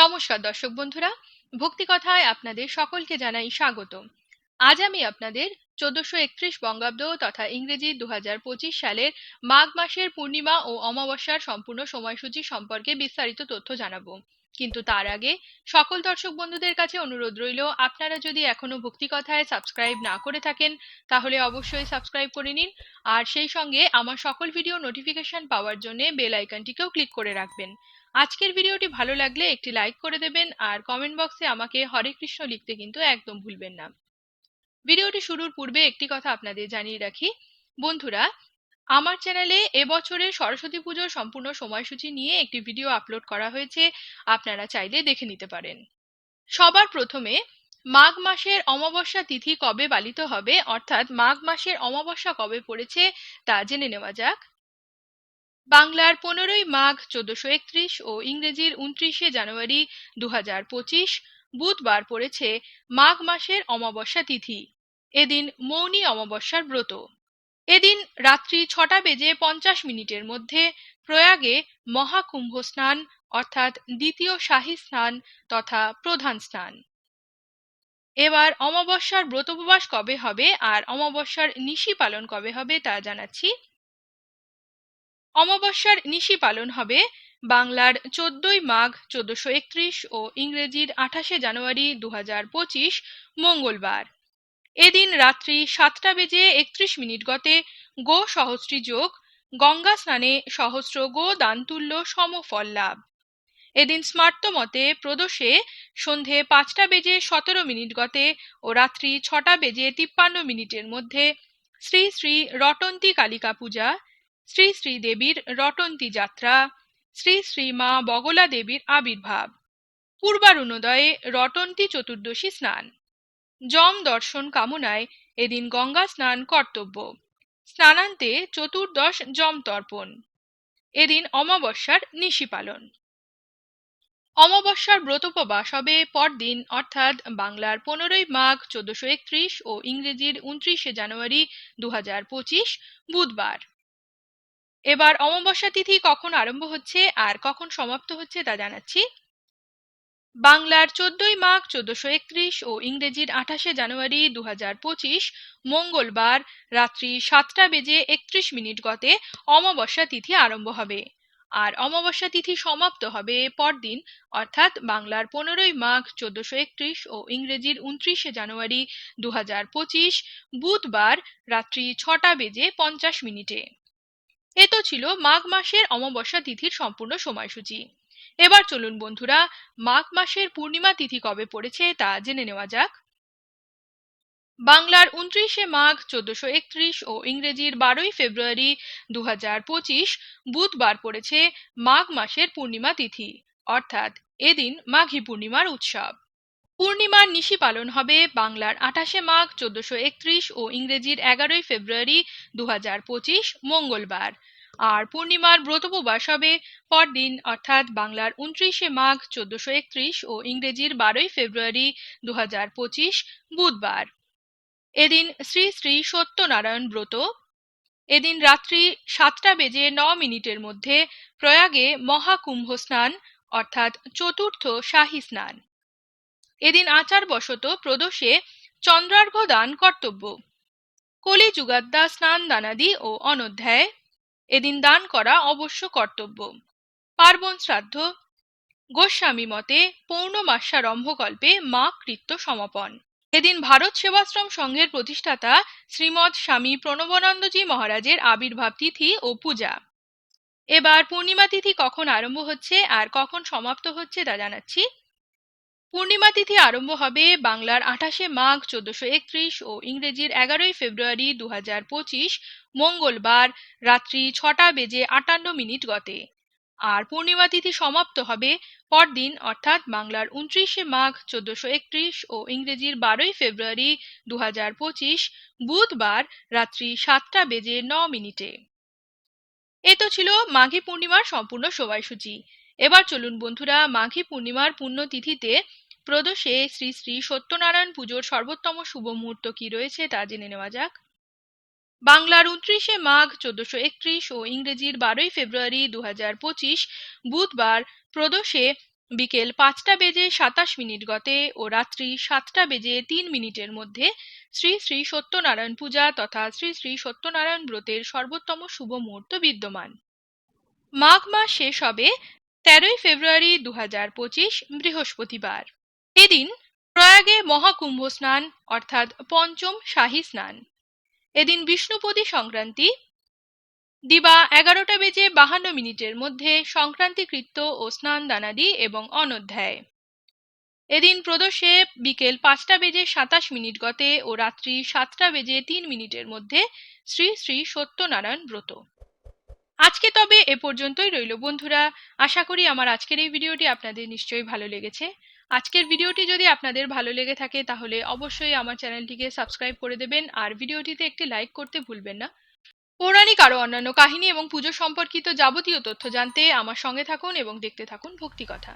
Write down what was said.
নমস্কার দর্শক বন্ধুরা, ভক্তি কথায় আপনাদের সকলকে জানাই স্বাগত আজ আমি আপনাদের চোদ্দশো একত্রিশ বঙ্গাব্দ তথা ইংরেজি দু সালের মাঘ মাসের পূর্ণিমা ও অমাবস্যার সম্পূর্ণ সময়সূচি সম্পর্কে বিস্তারিত তথ্য জানাব। কিন্তু তার আগে সকল দর্শক বন্ধুদের কাছে অনুরোধ রইল, আপনারা যদি এখনও ভক্তি কথায় সাবস্ক্রাইব না করে থাকেন, তাহলে অবশ্যই সাবস্ক্রাইব করে নিন। আর সেই সঙ্গে আমার সকল ভিডিও নোটিফিকেশন পাওয়ার জন্য বেল আইকনটিকেও ক্লিক করে রাখবেন। আজকের ভিডিওটি ভালো লাগলে একটি লাইক করে দেবেন আর কমেন্ট বক্সে আমাকে হরে কৃষ্ণ লিখতে কিন্তু একদম ভুলবেন না। ভিডিওটি শুরুর পূর্বে একটি কথা আপনাদের জানিয়ে রাখি। বন্ধুরা, আমার চ্যানেলে এবছরের সরস্বতী পুজোর সম্পূর্ণ সময়সূচি নিয়ে একটি ভিডিও আপলোড করা হয়েছে। আপনারা চাইলে দেখে নিতে পারেন। সবার প্রথমে, মাঘ মাসের অমাবস্যা তিথি কবে পালিত হবে? অর্থাৎ মাঘ মাসের অমাবস্যা কবে পড়েছে তা জেনে নেওয়া যাক। বাংলার পনেরোই মাঘ চোদ্দশো একত্রিশ ও ইংরেজির উনত্রিশে জানুয়ারি দু হাজার পঁচিশ বুধবার পড়েছে মাঘ মাসের অমাবস্যা তিথি। এদিন মৌনী অমাবস্যার ব্রত। এদিন রাত্রি ছটা বেজে পঞ্চাশ মিনিটের মধ্যে প্রয়াগে মহাকুম্ভ স্নান অর্থাৎ দ্বিতীয় শাহী স্নান তথা প্রধান স্নান। এবার অমাবস্যার ব্রতোপবাস কবে হবে আর অমাবস্যার নিশি পালন কবে হবে তা জানাচ্ছি অমাবস্যার নিশি পালন হবে বাংলার চোদ্দই মাঘ চোদ্দশো একত্রিশ ও ইংরেজির আঠাশে জানুয়ারি দু মঙ্গলবার। এদিন রাত্রি সাতটা বেজে একত্রিশ মিনিট গতে গো সহস্রী যোগ, গঙ্গা স্নানে সহস্র গো দানতুল্য সমফল লাভ। এদিন স্মার্ত মতে প্রদোষে সন্ধে পাঁচটা বেজে সতেরো মিনিট গতে ও রাত্রি ছটা বেজে তিপ্পান্ন মিনিটের মধ্যে শ্রী শ্রী রটন্তী কালিকা পূজা শ্রী শ্রী দেবীর রটন্তী যাত্রা, শ্রী শ্রী মা বগলা দেবীর আবির্ভাব। পূর্বারুণোদয়ে রটন্তী চতুর্দশী স্নান। যম দর্শন কামনায় এদিন গঙ্গা স্নান কর্তব্য। স্নানান্তে চতুর্দশ যম তর্পণ। এদিন অমাবস্যার নিশি পালন। অমাবস্যার ব্রতোপবাস হবে পরদিন, অর্থাৎ বাংলার পনেরোই মাঘ চোদ্দশো একত্রিশ ও ইংরেজির উনত্রিশে জানুয়ারি দু হাজার পঁচিশ বুধবার। এবার অমাবস্যা তিথি কখন আরম্ভ হচ্ছে আর কখন সমাপ্ত হচ্ছে তা জানাচ্ছি। বাংলার চোদ্দই মাঘ চোদ্দশো একত্রিশ ও ইংরেজির আঠাশে জানুয়ারি দু হাজার পঁচিশ মঙ্গলবার রাত্রি সাতটা বেজে একত্রিশ মিনিট গতে অমাবস্যা তিথি আরম্ভ হবে। আর অমাবস্যা তিথি সমাপ্ত হবে পরদিন, অর্থাৎ বাংলার পনেরোই মাঘ চোদ্দশো একত্রিশ ও ইংরেজির উনত্রিশে জানুয়ারি দু হাজার পঁচিশ বুধবার রাত্রি ছটা বেজে পঞ্চাশ মিনিটে। এ তো ছিল মাঘ মাসের অমাবস্যা তিথির সম্পূর্ণ সময়সূচি। এবার চলুন বন্ধুরা, মাঘ মাসের পূর্ণিমা তিথি কবে পড়েছে তা জেনে নেওয়া যাক। বাংলার উনত্রিশে মাঘ, চোদ্দশো একত্রিশ ও ইংরেজির বারোই ফেব্রুয়ারি দু পঁচিশ বুধবার পড়েছে মাঘ মাসের পূর্ণিমা তিথি, অর্থাৎ এদিন মাঘী পূর্ণিমার উৎসব। পূর্ণিমার নিশি পালন হবে বাংলার আঠাশে মাঘ, চোদ্দশো একত্রিশ ও ইংরেজির এগারোই ফেব্রুয়ারি দু মঙ্গলবার। আর পূর্ণিমার ব্রতোপবাস হবে পরদিন, অর্থাৎ বাংলার উনত্রিশে মাঘ, চোদ্দশো একত্রিশ ও ইংরেজির বারোই ফেব্রুয়ারি দু বুধবার। এদিন শ্রী শ্রী সত্যনারায়ণ ব্রত। এদিন রাত্রি সাতটা বেজে ন মিনিটের মধ্যে প্রয়াগে মহাকুম্ভ স্নান, অর্থাৎ চতুর্থ শাহী স্নান। এদিন আচার বশত প্রদোষে চন্দ্রার্ঘ দান কর্তব্য। কলি যুগাদ্দা স্নান দানাদি ও অনধ্যায়, এদিন দান করা অবশ্য কর্তব্য। পার্বণ শ্রাদ্ধ, গোস্বামী মতে পৌর্ণমাস্যারম্ভকল্পে মা কৃত্য সমাপন এদিন ভারত সেবাশ্রম সংঘের প্রতিষ্ঠাতা শ্রীমৎ স্বামী প্রণবানন্দজি মহারাজের আবির্ভাব তিথি ও পূজা। এবার পূর্ণিমা তিথি কখন আরম্ভ হচ্ছে আর কখন সমাপ্ত হচ্ছে তা জানাচ্ছি। পূর্ণিমা তিথি আরম্ভ হবে বাংলার আঠাশে মাঘ, চোদ্দশো একত্রিশ ও ইংরেজির এগারোই ফেব্রুয়ারি দু পঁচিশ, মঙ্গলবার রাত্রি ছটা বেজে আটান্ন মিনিট গতে। আর পূর্ণিমা তিথি সমাপ্ত হবে পরদিন, অর্থাৎ বাংলার উনত্রিশে মাঘ, চোদ্দশো একত্রিশ ও ইংরেজির বারোই ফেব্রুয়ারি দু পঁচিশ, বুধবার রাত্রি সাতটা বেজে ন মিনিটে। এ তো ছিল মাঘী পূর্ণিমার সম্পূর্ণ সময়সূচি। এবার চলুন বন্ধুরা, মাঘী পূর্ণিমার পুণ্যতিথিতে প্রদোষে শ্রী শ্রী সত্যনারায়ণ পুজোর সর্বোত্তম শুভ মুহূর্ত কি রয়েছে তা জেনে নেওয়া যাক। বাংলার উনত্রিশে মাঘ চোদ্দশো একত্রিশ ও ইংরেজির বারোই ফেব্রুয়ারি দু পঁচিশ বুধবার প্রদোষে বিকেল পাঁচটা বেজে সাতাশ মিনিট গতে ও রাত্রি সাতটা বেজে তিন মিনিটের মধ্যে শ্রী শ্রী সত্যনারায়ণ পূজা তথা শ্রী শ্রী সত্যনারায়ণ ব্রতের সর্বোত্তম শুভ মুহূর্ত বিদ্যমান। মাঘ মাস শেষ হবে তেরোই ফেব্রুয়ারি দু বৃহস্পতিবার। এদিন প্রয়াগে মহাকুম্ভ স্নান, অর্থাৎ পঞ্চম শাহী স্নান। এদিন বিষ্ণুপদী সংক্রান্তি, দিবা এগারোটা বেজে বাহান্ন মিনিটের মধ্যে সংক্রান্তি কৃত্য ও স্নান দানাদি এবং অনধ্যায় এদিন প্রদোষে বিকেল পাঁচটা বেজে সাতাশ মিনিট গতে ও রাত্রি সাতটা বেজে তিন মিনিটের মধ্যে শ্রী শ্রী সত্যনারায়ণ ব্রত। আজকে তবে এ পর্যন্তই রইল বন্ধুরা। আশা করি আমার আজকের এই ভিডিওটি আপনাদের নিশ্চয়ই ভালো লেগেছে। আজকের ভিডিওটি যদি আপনাদের ভালো লেগে থাকে, তাহলে অবশ্যই আমার চ্যানেলটিকে সাবস্ক্রাইব করে দেবেন আর ভিডিওটিতে একটি লাইক করতে ভুলবেন না। পৌরাণিক আরও অন্যান্য কাহিনী এবং পুজো সম্পর্কিত যাবতীয় তথ্য জানতে আমার সঙ্গে থাকুন এবং দেখতে থাকুন ভক্তি কথা